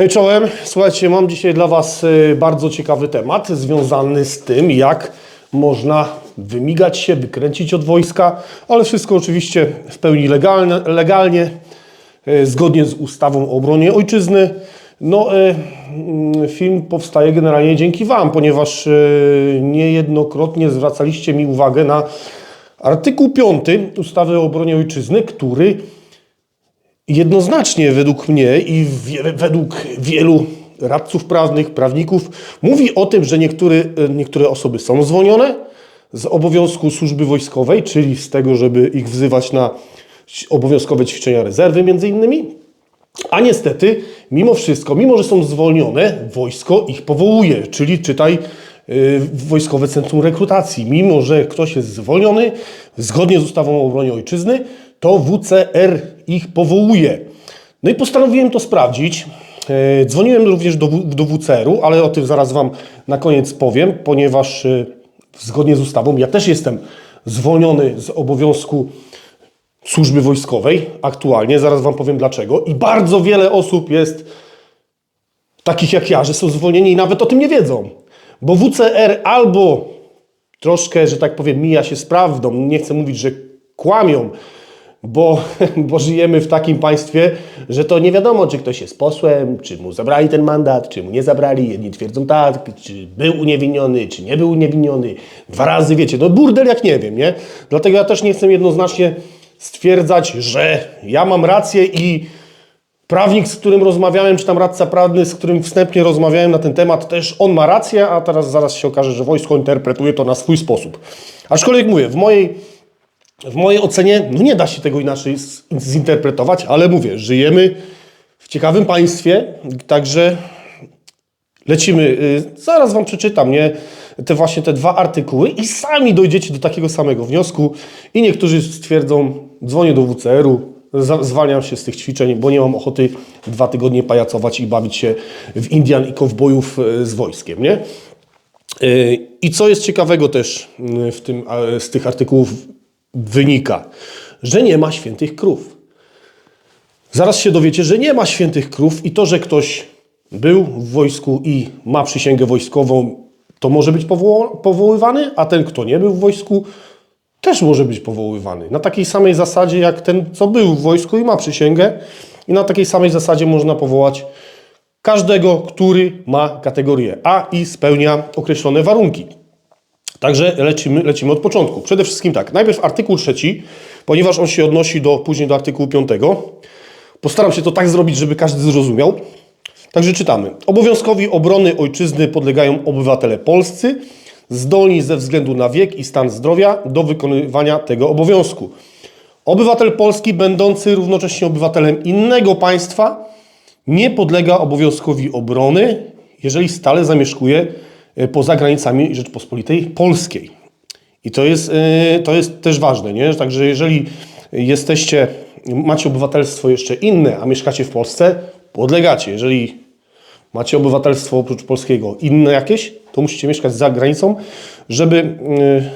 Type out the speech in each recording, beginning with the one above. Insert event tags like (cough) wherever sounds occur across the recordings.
Hej czołem, słuchajcie, mam dzisiaj dla Was y, bardzo ciekawy temat związany z tym, jak można wymigać się, wykręcić od wojska, ale wszystko oczywiście w pełni legalne, legalnie, y, zgodnie z ustawą o obronie ojczyzny. No, y, mm, film powstaje generalnie dzięki Wam, ponieważ niejednokrotnie zwracaliście mi uwagę na artykuł 5 ustawy o obronie ojczyzny, który jednoznacznie według mnie i według wielu radców prawnych, prawników mówi o tym, że niektóry, niektóre osoby są zwolnione z obowiązku służby wojskowej, czyli z tego, żeby ich wzywać na obowiązkowe ćwiczenia rezerwy między innymi. A niestety, mimo wszystko, mimo że są zwolnione, wojsko ich powołuje, czyli czytaj y, Wojskowe Centrum Rekrutacji. Mimo, że ktoś jest zwolniony, zgodnie z ustawą o obronie ojczyzny, to WCR ich powołuje. No i postanowiłem to sprawdzić. E, Dzwoniłem również do, do WCR-u, ale o tym zaraz Wam na koniec powiem, ponieważ e, zgodnie z ustawą ja też jestem zwolniony z obowiązku służby wojskowej aktualnie. Zaraz Wam powiem dlaczego. I bardzo wiele osób jest takich jak ja, że są zwolnieni i nawet o tym nie wiedzą. Bo WCR albo troszkę, że tak powiem, mija się z prawdą. Nie chcę mówić, że kłamią, bo, (laughs) bo żyjemy w takim państwie, że to nie wiadomo, czy ktoś jest posłem, czy mu zabrali ten mandat, czy mu nie zabrali. Jedni twierdzą tak, czy był uniewinniony, czy nie był uniewinniony. Dwa razy, wiecie, no burdel jak nie wiem, nie? Dlatego ja też nie chcę jednoznacznie stwierdzać, że ja mam rację i Prawnik, z którym rozmawiałem, czy tam radca prawny, z którym wstępnie rozmawiałem na ten temat, też on ma rację, a teraz zaraz się okaże, że wojsko interpretuje to na swój sposób. Aczkolwiek mówię, w mojej, w mojej ocenie no nie da się tego inaczej zinterpretować, ale mówię, żyjemy w ciekawym państwie, także lecimy. Y, Zaraz Wam przeczytam, nie? Te właśnie te dwa artykuły i sami dojdziecie do takiego samego wniosku i niektórzy stwierdzą, dzwonię do WCR-u, zwalniam się z tych ćwiczeń, bo nie mam ochoty dwa tygodnie pajacować i bawić się w Indian i kowbojów y, z wojskiem, nie? Y, I co jest ciekawego też w tym, z tych artykułów wynika, że nie ma świętych krów. Zaraz się dowiecie, że nie ma świętych krów i to, że ktoś był w wojsku i ma przysięgę wojskową, to może być powoływany, a ten, kto nie był w wojsku, też może być powoływany. Na takiej samej zasadzie, jak ten, co był w wojsku i ma przysięgę, i na takiej samej zasadzie można powołać każdego, który ma kategorię A i spełnia określone warunki. Także lecimy, lecimy od początku. Przede wszystkim tak, najpierw artykuł trzeci, ponieważ on się odnosi do, później do artykułu piątego. Postaram się to tak zrobić, żeby każdy zrozumiał. Także czytamy. Obowiązkowi obrony ojczyzny podlegają obywatele polscy, zdolni ze względu na wiek i stan zdrowia do wykonywania tego obowiązku. Obywatel polski, będący równocześnie obywatelem innego państwa, nie podlega obowiązkowi obrony, jeżeli stale zamieszkuje poza granicami Rzeczpospolitej Polskiej. I to jest, e, to jest też ważne, nie? Także jeżeli jesteście, macie obywatelstwo jeszcze inne, a mieszkacie w Polsce, podlegacie. Jeżeli macie obywatelstwo oprócz polskiego inne jakieś, to musicie mieszkać za granicą, żeby e,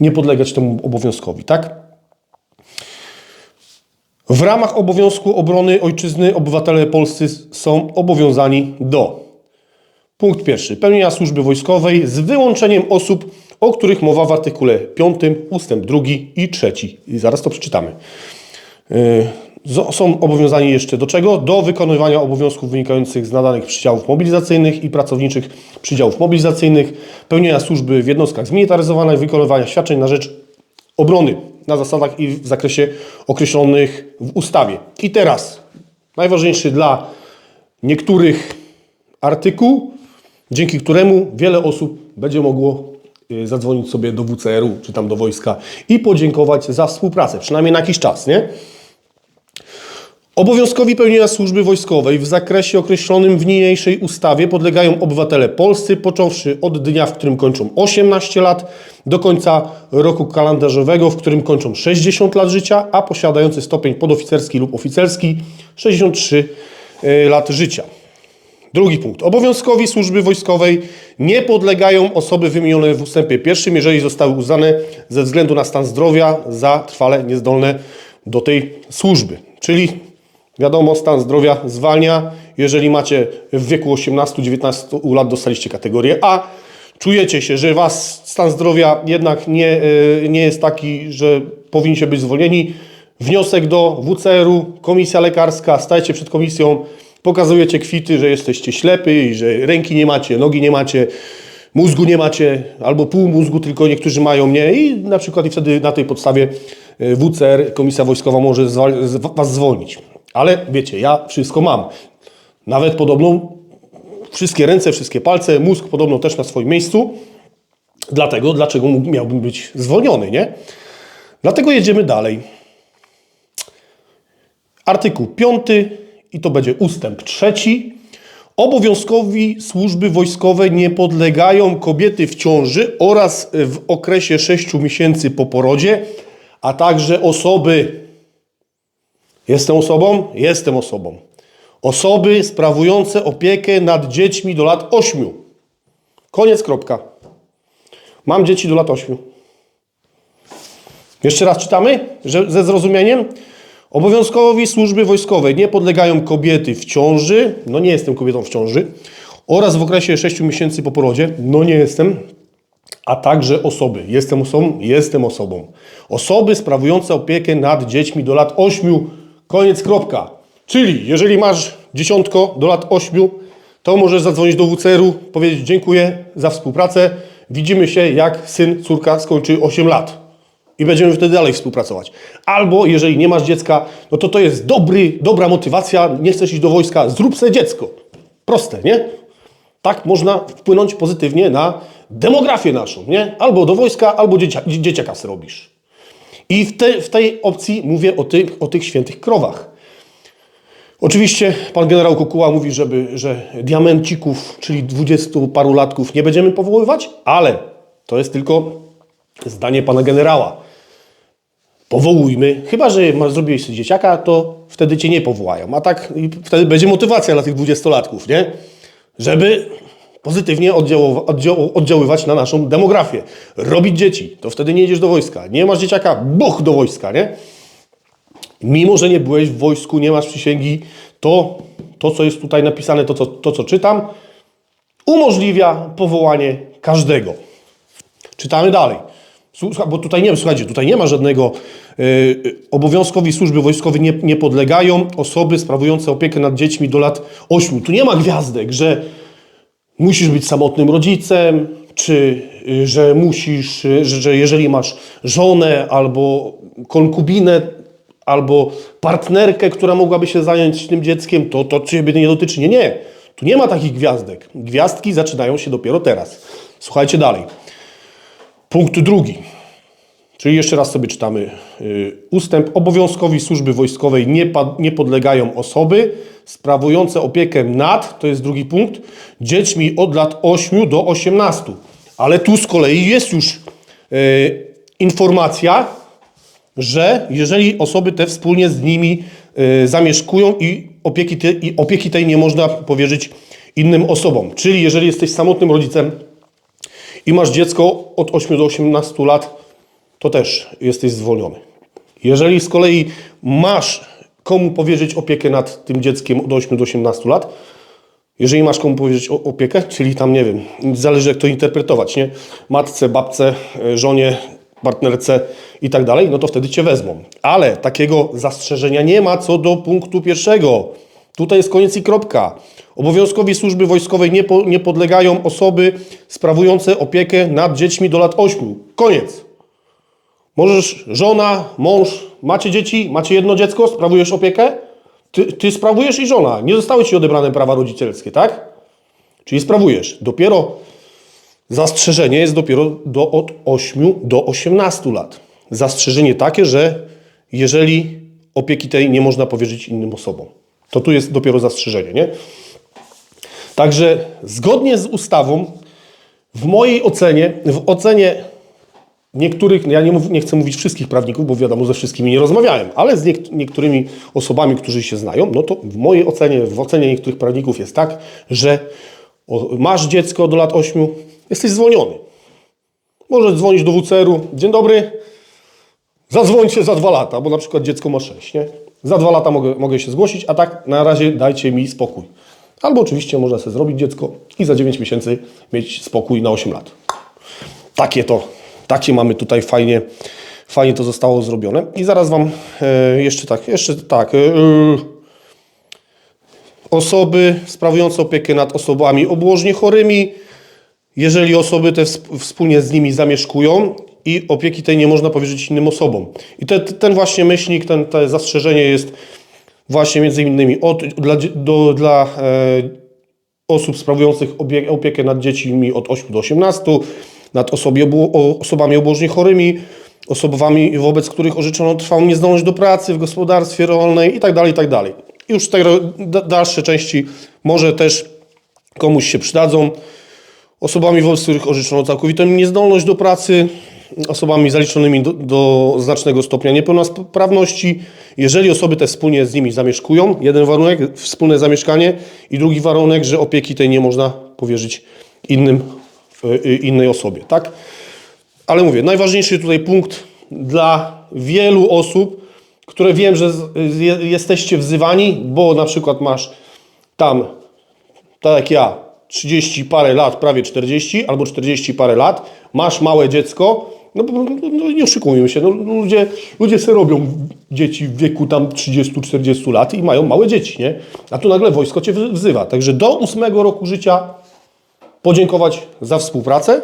nie podlegać temu obowiązkowi, tak? W ramach obowiązku obrony ojczyzny obywatele polscy są obowiązani do Punkt pierwszy. Pełnienia służby wojskowej z wyłączeniem osób, o których mowa w artykule 5, ustęp 2 i 3. I zaraz to przeczytamy. Yy, Są obowiązani jeszcze do czego? Do wykonywania obowiązków wynikających z nadanych przydziałów mobilizacyjnych i pracowniczych przydziałów mobilizacyjnych, pełnienia służby w jednostkach zmilitaryzowanych, wykonywania świadczeń na rzecz obrony na zasadach i w zakresie określonych w ustawie. I teraz najważniejszy dla niektórych artykuł, dzięki któremu wiele osób będzie mogło y, zadzwonić sobie do WCR-u czy tam do wojska i podziękować za współpracę, przynajmniej na jakiś czas, nie? Obowiązkowi pełnienia służby wojskowej w zakresie określonym w niniejszej ustawie podlegają obywatele polscy, począwszy od dnia, w którym kończą 18 lat, do końca roku kalendarzowego, w którym kończą 60 lat życia, a posiadający stopień podoficerski lub oficerski 63 y, lat życia. Drugi punkt. Obowiązkowi służby wojskowej nie podlegają osoby wymienione w ustępie pierwszym, jeżeli zostały uznane ze względu na stan zdrowia za trwale niezdolne do tej służby. Czyli Wiadomo, stan zdrowia zwalnia. Jeżeli macie w wieku 18-19 lat dostaliście kategorię A, czujecie się, że was stan zdrowia jednak nie, y, nie jest taki, że powinniście być zwolnieni, wniosek do WCR-u, komisja lekarska, stajecie przed komisją, pokazujecie kwity, że jesteście ślepy i że ręki nie macie, nogi nie macie, mózgu nie macie, albo pół mózgu, tylko niektórzy mają nie i na przykład i wtedy na tej podstawie y, WCR, Komisja Wojskowa może was zwolnić. Ale wiecie, ja wszystko mam. Nawet podobną, wszystkie ręce, wszystkie palce, mózg podobno też na swoim miejscu. Dlatego, dlaczego miałbym być zwolniony, nie? Dlatego jedziemy dalej. Artykuł 5 i to będzie ustęp trzeci. Obowiązkowi służby wojskowej nie podlegają kobiety w ciąży oraz w okresie 6 miesięcy po porodzie, a także osoby. Jestem osobą? Jestem osobą. Osoby sprawujące opiekę nad dziećmi do lat 8. Koniec, kropka. Mam dzieci do lat 8. Jeszcze raz czytamy że, ze zrozumieniem. Obowiązkowi służby wojskowej nie podlegają kobiety w ciąży, no nie jestem kobietą w ciąży, oraz w okresie 6 miesięcy po porodzie, no nie jestem, a także osoby. Jestem osobą, jestem osobą. Osoby sprawujące opiekę nad dziećmi do lat 8, koniec, kropka. Czyli jeżeli masz dziesiątko do lat 8, to możesz zadzwonić do WCR-u, powiedzieć dziękuję za współpracę, widzimy się jak syn, córka skończy 8 lat i będziemy wtedy dalej współpracować. Albo jeżeli nie masz dziecka, no to to jest dobry, dobra motywacja, nie chcesz iść do wojska, zrób sobie dziecko. Proste, nie? Tak można wpłynąć pozytywnie na demografię naszą, nie? Albo do wojska, albo dziecia, dzieciaka zrobisz. I w, te, w tej opcji mówię o tych, o tych świętych krowach. Oczywiście pan generał Kukuła mówi, żeby, że diamencików, czyli dwudziestu paru latków nie będziemy powoływać, ale to jest tylko zdanie pana generała. Powołujmy, chyba że ma- zrobiłeś sobie dzieciaka, to wtedy cię nie powołają. A tak wtedy będzie motywacja dla tych dwudziestolatków, nie? Żeby pozytywnie oddziaływa- oddział- oddziaływać na naszą demografię. Robić dzieci, to wtedy nie jedziesz do wojska. Nie masz dzieciaka, buch do wojska, nie? Mimo, że nie byłeś w wojsku, nie masz przysięgi, to to, co jest tutaj napisane, to, co- to co czytam, umożliwia powołanie każdego. Czytamy dalej. Słucha, bo tutaj nie, słuchajcie, tutaj nie ma żadnego y, y, obowiązkowi służby wojskowej nie, nie podlegają osoby sprawujące opiekę nad dziećmi do lat 8. Tu nie ma gwiazdek, że musisz być samotnym rodzicem, czy y, że musisz, y, że, że jeżeli masz żonę albo konkubinę, albo partnerkę, która mogłaby się zająć tym dzieckiem, to to ciebie nie dotyczy. Nie, nie. Tu nie ma takich gwiazdek. Gwiazdki zaczynają się dopiero teraz. Słuchajcie dalej. Punkt drugi. Czyli jeszcze raz sobie czytamy y, ustęp. Obowiązkowi służby wojskowej nie, nie podlegają osoby sprawujące opiekę nad, to jest drugi punkt, dziećmi od lat 8 do 18. Ale tu z kolei jest już y, informacja, że jeżeli osoby te wspólnie z nimi y, zamieszkują i opieki, te, i opieki tej nie można powierzyć innym osobom. Czyli jeżeli jesteś samotnym rodzicem, i masz dziecko od 8 do 18 lat, to też jesteś zwolniony. Jeżeli z kolei masz komu powierzyć opiekę nad tym dzieckiem od 8 do 18 lat, jeżeli masz komu powierzyć opiekę, czyli tam, nie wiem, zależy jak to interpretować, nie? Matce, babce, e, żonie, partnerce i tak dalej, no to wtedy cię wezmą. Ale takiego zastrzeżenia nie ma co do punktu pierwszego. Tutaj jest koniec i kropka. Obowiązkowi służby wojskowej nie, po, nie podlegają osoby sprawujące opiekę nad dziećmi do lat 8. Koniec. Możesz, żona, mąż, macie dzieci, macie jedno dziecko, sprawujesz opiekę? Ty, ty sprawujesz i żona. Nie zostały ci odebrane prawa rodzicielskie, tak? Czyli sprawujesz. Dopiero zastrzeżenie jest dopiero do, od 8 do 18 lat. Zastrzeżenie takie, że jeżeli opieki tej nie można powierzyć innym osobom. To tu jest dopiero zastrzeżenie, nie? Także zgodnie z ustawą, w mojej ocenie, w ocenie niektórych, ja nie, mów, nie chcę mówić wszystkich prawników, bo wiadomo, ze wszystkimi nie rozmawiałem, ale z niek- niektórymi osobami, którzy się znają, no to w mojej ocenie, w ocenie niektórych prawników jest tak, że masz dziecko do lat 8, jesteś zwolniony. Możesz dzwonić do WCR-u, dzień dobry, zadzwońcie za dwa lata, bo na przykład dziecko ma 6, nie? Za dwa lata mogę, mogę się zgłosić, a tak na razie dajcie mi spokój. Albo oczywiście można sobie zrobić dziecko i za 9 miesięcy mieć spokój na 8 lat. Takie to, takie mamy tutaj fajnie, fajnie to zostało zrobione. I zaraz Wam e, jeszcze tak, jeszcze tak. E, osoby sprawujące opiekę nad osobami obłożnie chorymi, jeżeli osoby te wsp- wspólnie z nimi zamieszkują i opieki tej nie można powierzyć innym osobom. I te, ten właśnie myślnik, ten, to zastrzeżenie jest właśnie między innymi od, dla, do, dla e, osób sprawujących obie, opiekę nad dziećmi od 8 do 18, nad osobi, obło, o, osobami obłożnie chorymi, osobami, wobec których orzeczono trwałą niezdolność do pracy w gospodarstwie rolnej itd. itd. Już te dalsze części może też komuś się przydadzą. Osobami, wobec których orzeczono całkowitą niezdolność do pracy, osobami zaliczonymi do, do znacznego stopnia niepełnosprawności. Jeżeli osoby te wspólnie z nimi zamieszkują, jeden warunek, wspólne zamieszkanie i drugi warunek, że opieki tej nie można powierzyć innym, y, y, innej osobie, tak? Ale mówię, najważniejszy tutaj punkt dla wielu osób, które wiem, że jesteście wzywani, bo na przykład masz tam tak jak ja, 30 parę lat, prawie 40, albo 40 parę lat, masz małe dziecko, no, bo- no, no nie oszukujmy się, no, ludzie, ludzie sobie robią dzieci w wieku tam 30-40 lat i mają małe dzieci, nie? A tu nagle wojsko cię wzywa. Także do 8 roku życia podziękować za współpracę.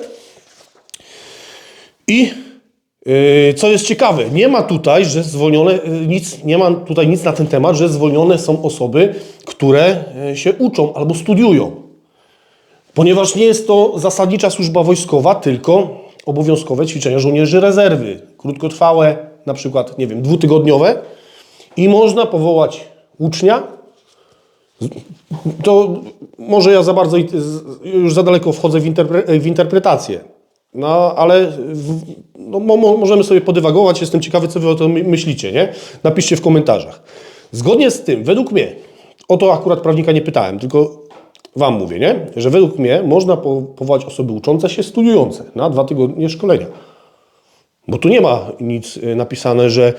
I yy, co jest ciekawe, nie ma tutaj, że zwolnione, yy, nic, nie ma tutaj nic na ten temat, że zwolnione są osoby, które yy, się uczą albo studiują. Ponieważ nie jest to zasadnicza służba wojskowa, tylko obowiązkowe ćwiczenia żołnierzy rezerwy, krótkotrwałe, na przykład, nie wiem, dwutygodniowe i można powołać ucznia. To może ja za bardzo już za daleko wchodzę w, interpre, w interpretację. No, ale w, no, mo, mo, możemy sobie podywagować. Jestem ciekawy, co wy o tym my- myślicie, nie? Napiszcie w komentarzach. Zgodnie z tym, według mnie, o to akurat prawnika nie pytałem, tylko wam mówię, nie? Że według mnie można po, powołać osoby uczące się, studiujące na dwa tygodnie szkolenia. Bo tu nie ma nic y, napisane, że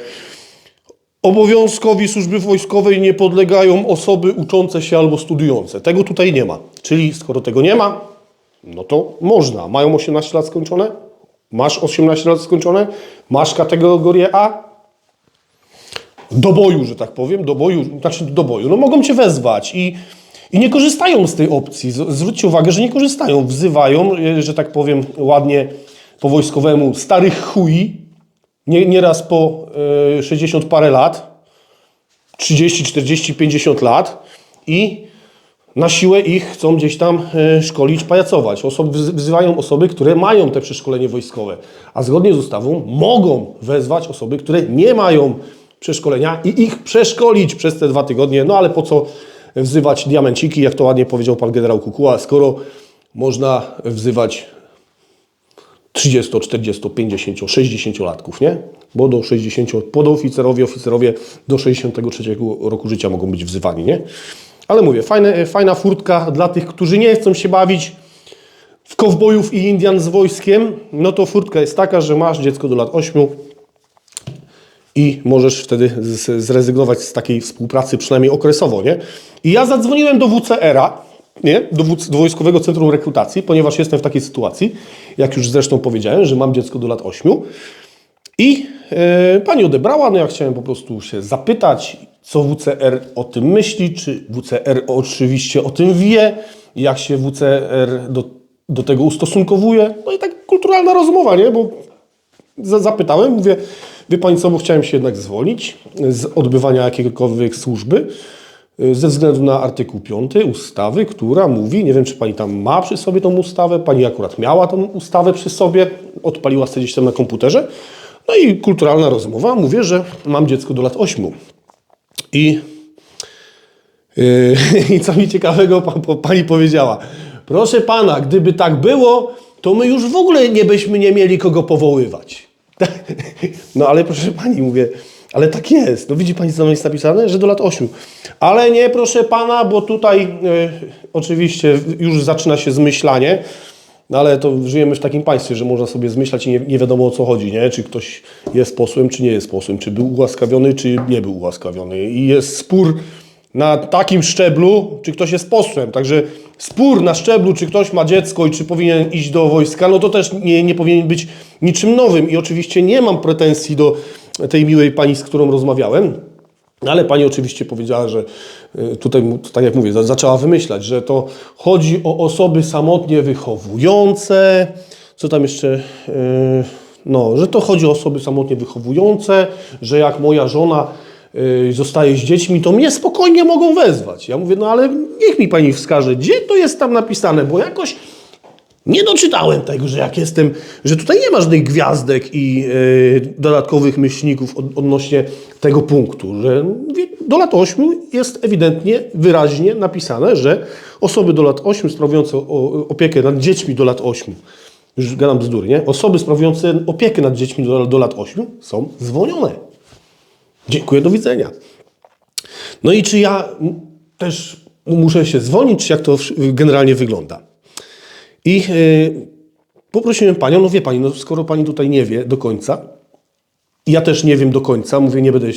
obowiązkowi służby wojskowej nie podlegają osoby uczące się albo studiujące. Tego tutaj nie ma. Czyli skoro tego nie ma, no to można. Mają 18 lat skończone? Masz 18 lat skończone? Masz kategorię A? Do boju, że tak powiem, do boju, znaczy do boju. No mogą cię wezwać i, i nie korzystają z tej opcji. Zwróćcie uwagę, że nie korzystają. Wzywają, e, że tak powiem ładnie po wojskowemu, starych chuj, nie, nieraz po e, 60 parę lat, 30, 40, 50 lat i na siłę ich chcą gdzieś tam e, szkolić, pajacować. Osoby, wzy- wzywają osoby, które mają te przeszkolenie wojskowe, a zgodnie z ustawą mogą wezwać osoby, które nie mają przeszkolenia i ich przeszkolić przez te dwa tygodnie. No ale po co wzywać diamenciki, jak to ładnie powiedział pan generał Kukuła, skoro można wzywać 30, 40, 50, 60 latków, nie? Bo do 60, podoficerowie, oficerowie do 63 roku życia mogą być wzywani, nie? Ale mówię, fajne, fajna furtka dla tych, którzy nie chcą się bawić w kowbojów i Indian z wojskiem, no to furtka jest taka, że masz dziecko do lat 8 i możesz wtedy zrezygnować z takiej współpracy, przynajmniej okresowo, nie? I ja zadzwoniłem do WCR-a, nie? Do, do Wojskowego Centrum Rekrutacji, ponieważ jestem w takiej sytuacji, jak już zresztą powiedziałem, że mam dziecko do lat 8 i e, pani odebrała, no ja chciałem po prostu się zapytać, co WCR o tym myśli, czy WCR oczywiście o tym wie, jak się WCR do, do tego ustosunkowuje. No i tak kulturalna rozmowa, nie? Bo za- zapytałem, mówię, co, bo chciałem się jednak zwolnić z odbywania jakiejkolwiek służby y, ze względu na artykuł 5 ustawy, która mówi, nie wiem czy pani tam ma przy sobie tą ustawę, pani akurat miała tą ustawę przy sobie, odpaliła sobie gdzieś tam na komputerze, no i kulturalna rozmowa, mówię, że mam dziecko do lat 8. I Yy, (laughs) I co mi ciekawego pa- pa- pani powiedziała. Proszę pana, gdyby tak było, to my już w ogóle nie byśmy nie mieli kogo powoływać. (laughs) No ale proszę pani, mówię, ale tak jest. No widzi pani, co tam jest napisane? Że do lat 8. Ale nie, proszę pana, bo tutaj yy, oczywiście już zaczyna się zmyślanie. No ale to żyjemy w takim państwie, że można sobie zmyślać i nie, nie wiadomo o co chodzi, nie? Czy ktoś jest posłem, czy nie jest posłem, czy był ułaskawiony, czy nie był ułaskawiony. I jest spór na takim szczeblu, czy ktoś jest posłem. Także spór na szczeblu, czy ktoś ma dziecko i czy powinien iść do wojska, no to też nie, nie powinien być niczym nowym. I oczywiście nie mam pretensji do tej miłej pani, z którą rozmawiałem. Ale pani oczywiście powiedziała, że y, tutaj, tak jak mówię, za- zaczęła wymyślać, że to chodzi o osoby samotnie wychowujące. Co tam jeszcze? y, No, że to chodzi o osoby samotnie wychowujące, że jak moja żona zostaje z dziećmi, to mnie spokojnie mogą wezwać. Ja mówię, no ale niech mi pani wskaże, gdzie to jest tam napisane, bo jakoś nie doczytałem tego, że jak jestem, że tutaj nie ma żadnych gwiazdek i e, dodatkowych myślników od, odnośnie tego punktu, że do lat 8 jest ewidentnie, wyraźnie napisane, że osoby do lat 8 sprawujące opiekę nad dziećmi do lat 8, już gadam bzdury, nie? Osoby sprawujące opiekę nad dziećmi do, do lat 8 są zwolnione. Dziękuję, do widzenia. No i czy ja też muszę się zwolnić, czy jak to generalnie wygląda? I y, poprosiłem panią, no wie pani, no skoro pani tutaj nie wie do końca, ja też nie wiem do końca, mówię, nie będę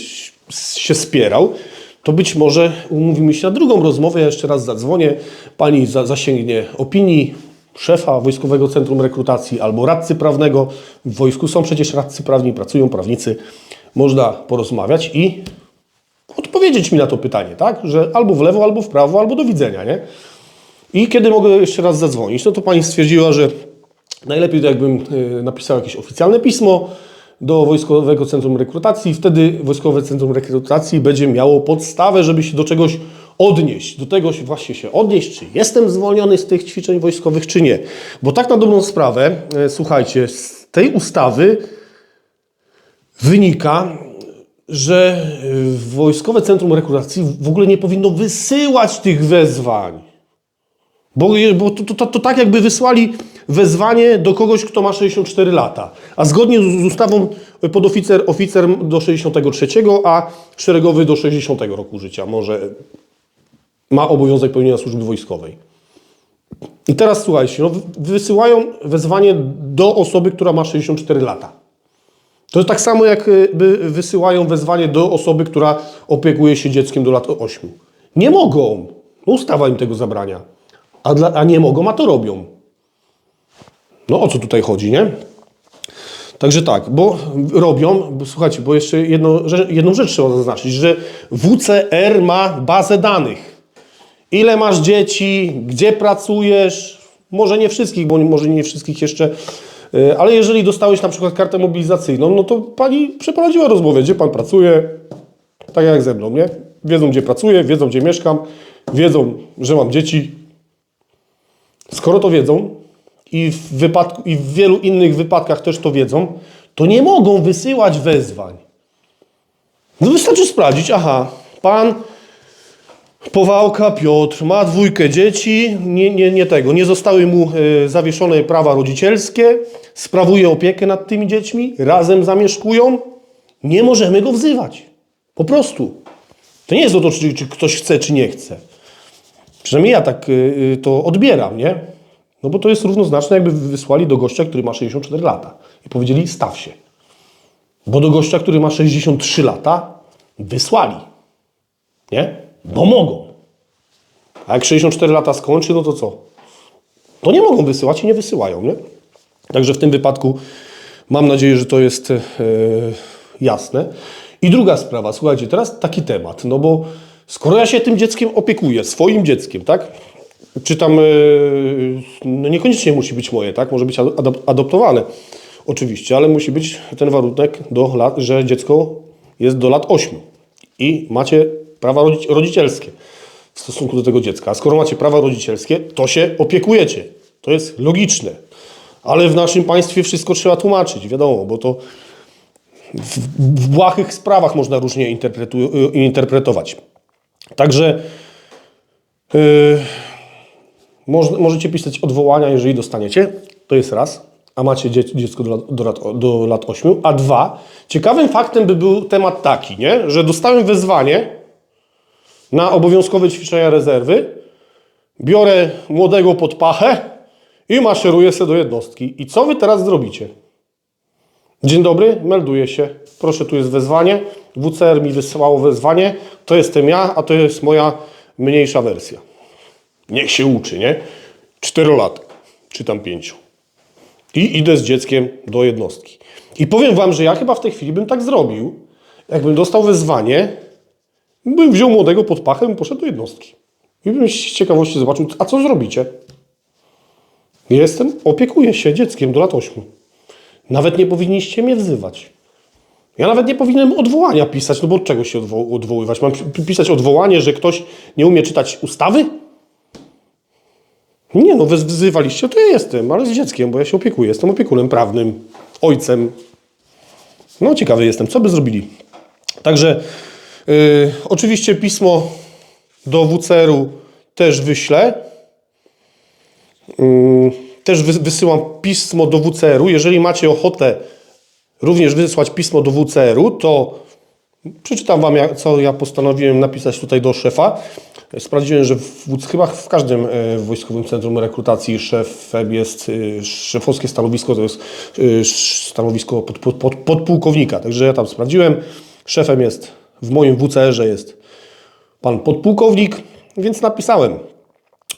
się spierał, to być może umówimy się na drugą rozmowę, ja jeszcze raz zadzwonię, pani za, zasięgnie opinii szefa Wojskowego Centrum Rekrutacji albo radcy prawnego. W wojsku są przecież radcy prawni, pracują prawnicy, można porozmawiać i odpowiedzieć mi na to pytanie, tak? Że albo w lewo, albo w prawo, albo do widzenia, nie? I kiedy mogę jeszcze raz zadzwonić, no to pani stwierdziła, że najlepiej to jakbym y, napisał jakieś oficjalne pismo do Wojskowego Centrum Rekrutacji. Wtedy Wojskowe Centrum Rekrutacji będzie miało podstawę, żeby się do czegoś odnieść. Do tego właśnie się odnieść, czy jestem zwolniony z tych ćwiczeń wojskowych, czy nie. Bo tak na dobrą sprawę, y, słuchajcie, z tej ustawy wynika, że Wojskowe Centrum Rekrutacji w ogóle nie powinno wysyłać tych wezwań. Bo, bo to, to, to, tak jakby wysłali wezwanie do kogoś, kto ma 64 lata. A zgodnie z, ustawą podoficer, oficer do 63, a szeregowy do 60 roku życia może ma obowiązek pełnienia służby wojskowej. I teraz słuchajcie, no, wy- wysyłają wezwanie do osoby, która ma 64 lata. To tak samo jakby wysyłają wezwanie do osoby, która opiekuje się dzieckiem do lat 8. Nie mogą. No, Ustawa im tego zabrania. A, dla, a nie mogą, a to robią. No o co tutaj chodzi, nie? Także tak, bo robią, bo słuchajcie, bo jeszcze jedno, jedną rzecz trzeba zaznaczyć, że WCR ma bazę danych. Ile masz dzieci, gdzie pracujesz, może nie wszystkich, bo może nie wszystkich jeszcze, y, ale jeżeli dostałeś na przykład kartę mobilizacyjną, no to pani przeprowadziła rozmowę, gdzie pan pracuje, tak jak ze mną, nie? Wiedzą, gdzie pracuję, wiedzą, gdzie mieszkam, wiedzą, że mam dzieci. Skoro to wiedzą i w, wypadku, i w wielu innych wypadkach też to wiedzą, to nie mogą wysyłać wezwań. No wystarczy sprawdzić, aha, pan Powałka Piotr ma dwójkę dzieci, nie, nie, nie tego, nie zostały mu e, zawieszone prawa rodzicielskie, sprawuje opiekę nad tymi dziećmi, razem zamieszkują, nie możemy go wzywać. Po prostu. To nie jest o to, czy, czy ktoś chce, czy nie chce. Przynajmniej ja tak y, y, to odbieram, nie? No bo to jest równoznaczne, jakby wysłali do gościa, który ma 64 lata i powiedzieli staw się. Bo do gościa, który ma 63 lata, wysłali. Nie? Bo mogą. A jak 64 lata skończy, no to co? To nie mogą wysyłać i nie wysyłają, nie? Także w tym wypadku mam nadzieję, że to jest e, jasne. I druga sprawa, słuchajcie, teraz taki temat, no bo skoro ja się tym dzieckiem opiekuję, swoim dzieckiem, tak? Czy tam, e, no niekoniecznie musi być moje, tak? Może być adop- adoptowane, oczywiście, ale musi być ten warunek, do lat, że dziecko jest do lat 8 i macie prawa rodzic- rodzicielskie w stosunku do tego dziecka. A skoro macie prawa rodzicielskie, to się opiekujecie. To jest logiczne. Ale w naszym państwie wszystko trzeba tłumaczyć, wiadomo, bo to w, w błahych sprawach można różnie y, interpretować. Także yy, moż- możecie pisać odwołania, jeżeli dostaniecie. To jest raz. A macie dzie- dziecko do lat, do, lat, do lat 8. A dwa, ciekawym faktem by był temat taki, nie? że dostałem wezwanie na obowiązkowe ćwiczenia rezerwy, biorę młodego pod pachę i maszeruje się do jednostki. I co wy teraz zrobicie? Dzień dobry, melduję się. Proszę, tu jest wezwanie. WCR mi wysłało wezwanie. To jestem ja, a to jest moja mniejsza wersja. Niech się uczy, nie? Czterolatek, czy tam pięciu. I idę z dzieckiem do jednostki. I powiem wam, że ja chyba w tej chwili bym tak zrobił. Jakbym dostał wezwanie, bym wziął młodego pod pachę i poszedł do jednostki. I bym z ciekawości zobaczył, a co zrobicie? Jestem, opiekuję się dzieckiem do lat 8. Nawet nie powinniście mnie wzywać. Ja nawet nie powinienem odwołania pisać, no bo od czego się odwo- odwoływać? Mam pi- pisać odwołanie, że ktoś nie umie czytać ustawy? Nie, no wy wzywaliście, to ja jestem, ale z dzieckiem, bo ja się opiekuję, jestem opiekunem prawnym, ojcem. No ciekawy jestem, co by zrobili. Także yy, oczywiście pismo do WCR-u też wyślę. Yy, też wy, wysyłam pismo do WCR-u. Jeżeli macie ochotę również wysłać pismo do WCR-u, to przeczytam Wam, co ja postanowiłem napisać tutaj do szefa. Sprawdziłem, że w, chyba w każdym e, Wojskowym Centrum Rekrutacji szefem jest e, szefowskie stanowisko, to jest stanowisko pod, pod, pod, podpułkownika. Także ja tam sprawdziłem. Szefem jest, w moim WCR-ze jest pan podpułkownik, więc napisałem.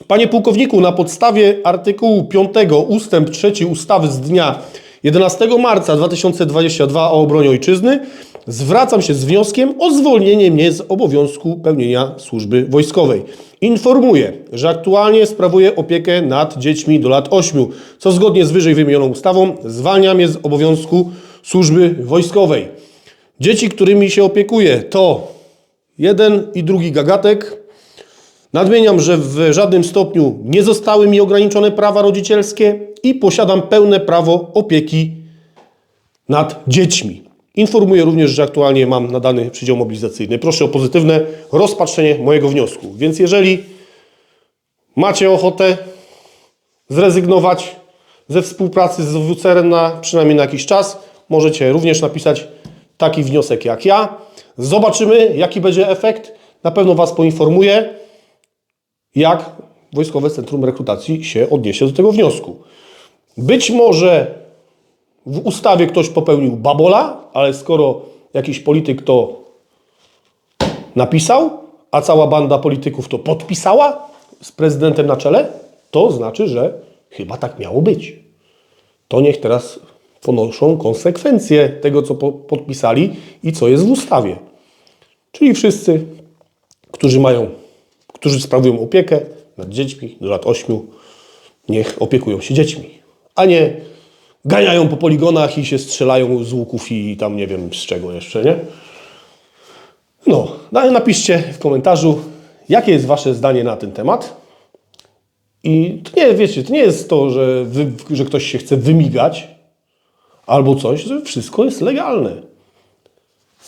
Panie pułkowniku, na podstawie artykułu 5 ustęp 3 ustawy z dnia 11 marca 2022 o obronie ojczyzny zwracam się z wnioskiem o zwolnienie mnie z obowiązku pełnienia służby wojskowej. Informuję, że aktualnie sprawuję opiekę nad dziećmi do lat 8, co zgodnie z wyżej wymienioną ustawą zwalnia mnie z obowiązku służby wojskowej. Dzieci, którymi się opiekuję to jeden i drugi gagatek, Nadmieniam, że w żadnym stopniu nie zostały mi ograniczone prawa rodzicielskie i posiadam pełne prawo opieki nad dziećmi. Informuję również, że aktualnie mam nadany przydział mobilizacyjny. Proszę o pozytywne rozpatrzenie mojego wniosku. Więc jeżeli macie ochotę zrezygnować ze współpracy z WCR na przynajmniej na jakiś czas, możecie również napisać taki wniosek jak ja. Zobaczymy, jaki będzie efekt. Na pewno Was poinformuję jak Wojskowe Centrum Rekrutacji się odniesie do tego wniosku. Być może w ustawie ktoś popełnił babola, ale skoro jakiś polityk to napisał, a cała banda polityków to podpisała z prezydentem na czele, to znaczy, że chyba tak miało być. To niech teraz ponoszą konsekwencje tego, co po- podpisali i co jest w ustawie. Czyli wszyscy, którzy mają którzy sprawują opiekę nad dziećmi do lat 8, niech opiekują się dziećmi, a nie ganiają po poligonach i się strzelają z łuków i tam nie wiem z czego jeszcze, nie? No, no, napiszcie w komentarzu, jakie jest Wasze zdanie na ten temat. I to nie, wiecie, to nie jest to, że, wy, że ktoś się chce wymigać albo coś, że wszystko jest legalne.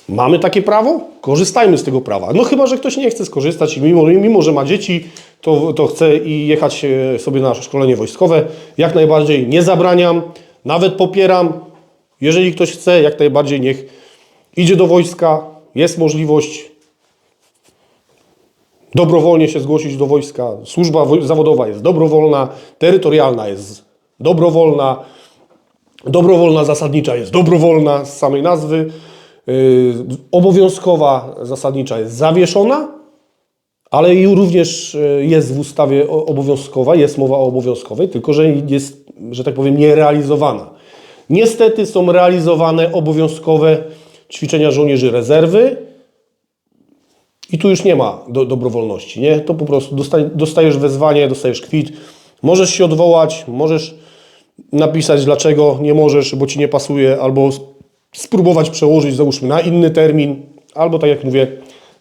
Mamy takie prawo? Korzystajmy z tego prawa. No chyba, że ktoś nie chce skorzystać i mimo, mimo że ma dzieci, to, to chce i jechać e, sobie na szkolenie wojskowe. Jak najbardziej nie zabraniam, nawet popieram. Jeżeli ktoś chce, jak najbardziej niech idzie do wojska. Jest możliwość dobrowolnie się zgłosić do wojska. Służba zawodowa jest dobrowolna, terytorialna jest dobrowolna, dobrowolna zasadnicza jest dobrowolna z samej nazwy. Yy, obowiązkowa zasadnicza jest zawieszona, ale i również yy, jest w ustawie obowiązkowa, jest mowa o obowiązkowej, tylko że jest, że tak powiem, nierealizowana. Niestety są realizowane obowiązkowe ćwiczenia żołnierzy rezerwy i tu już nie ma do, dobrowolności, nie? To po prostu dostaj, dostajesz wezwanie, dostajesz kwit, możesz się odwołać, możesz napisać dlaczego nie możesz, bo ci nie pasuje, albo spróbować przełożyć załóżmy na inny termin, albo tak jak mówię,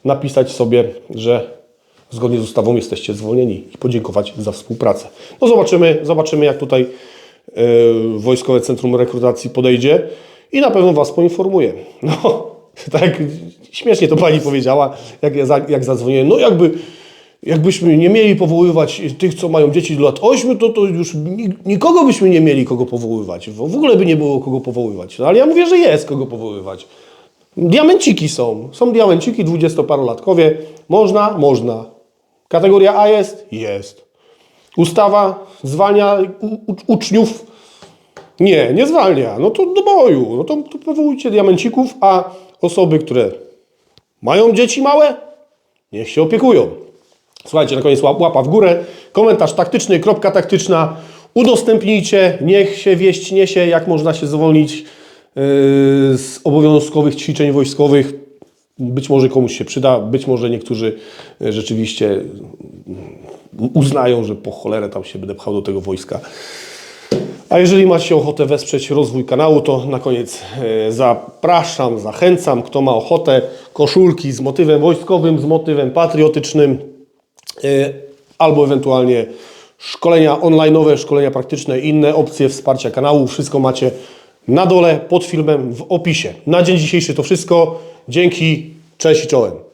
napisać sobie, że zgodnie z ustawą jesteście zwolnieni i podziękować za współpracę. No zobaczymy, zobaczymy jak tutaj yy, Wojskowe Centrum Rekrutacji podejdzie i na pewno Was poinformuję. No, (laughs) tak śmiesznie to Pani powiedziała, jak, jak zadzwoniłem, no jakby Jakbyśmy nie mieli powoływać tych, co mają dzieci do lat 8, to, to już ni- nikogo byśmy nie mieli kogo powoływać. W ogóle by nie było kogo powoływać. No, ale ja mówię, że jest kogo powoływać. Diamenciki są. Są diamenciki, dwudziestoparolatkowie. Można? Można. Kategoria A jest? Jest. Ustawa zwalnia u, uczniów? Nie, nie zwalnia. No to do boju. No to, to powołujcie diamencików, a osoby, które mają dzieci małe, niech się opiekują. Słuchajcie, na koniec łap- łapa w górę, komentarz taktyczny, kropka taktyczna, udostępnijcie, niech się wieść niesie, jak można się zwolnić yy, z obowiązkowych ćwiczeń wojskowych. Być może komuś się przyda, być może niektórzy yy, rzeczywiście yy, uznają, że po cholerę tam się będę pchał do tego wojska. A jeżeli macie ochotę wesprzeć rozwój kanału, to na koniec zapraszam, zachęcam, kto ma ochotę, koszulki z motywem wojskowym, z motywem patriotycznym, albo ewentualnie szkolenia online'owe, szkolenia praktyczne, inne opcje wsparcia kanału. Wszystko macie na dole pod filmem w opisie. Na dzień dzisiejszy to wszystko. Dzięki, cześć i czołem.